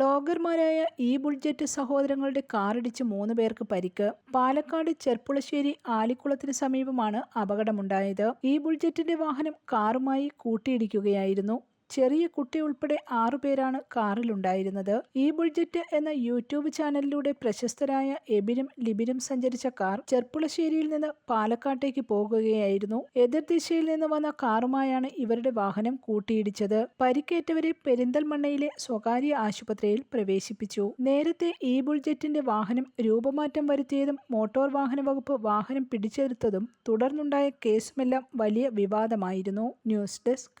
വ്ളോഗർമാരായ ഈ ബുൾജറ്റ് സഹോദരങ്ങളുടെ കാറിടിച്ച് മൂന്ന് പേർക്ക് പരിക്ക്. പാലക്കാട് ചെർപ്പുളശ്ശേരി ആലിക്കുളത്തിന് സമീപമാണ് അപകടമുണ്ടായത്. ഈ ബുൾജറ്റിന്റെ വാഹനം കാറുമായി കൂട്ടിയിടിക്കുകയായിരുന്നു. ചെറിയ കുട്ടി ഉൾപ്പെടെ ആറുപേരാണ് കാറിലുണ്ടായിരുന്നത് ഈ ബുൾജറ്റ് എന്ന യൂട്യൂബ് ചാനലിലൂടെ പ്രശസ്തരായ എബിനും ലിബിനും സഞ്ചരിച്ച കാർ ചെർപ്പുളശ്ശേരിയിൽ നിന്ന് പാലക്കാട്ടേക്ക് പോകുകയായിരുന്നു. എതിർദിശയിൽ നിന്ന് വന്ന കാറുമായാണ് ഇവരുടെ വാഹനം കൂട്ടിയിടിച്ചത്. പരിക്കേറ്റവരെ പെരിന്തൽമണ്ണയിലെ സ്വകാര്യ ആശുപത്രിയിൽ പ്രവേശിപ്പിച്ചു. നേരത്തെ ഈ ബുൾജറ്റിന്റെ വാഹനം രൂപമാറ്റം വരുത്തിയതും മോട്ടോർ വാഹന വകുപ്പ് വാഹനം പിടിച്ചെടുത്തതും തുടർന്നുണ്ടായ കേസുമെല്ലാം വലിയ വിവാദമായിരുന്നു. News desk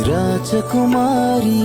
Rajakumari.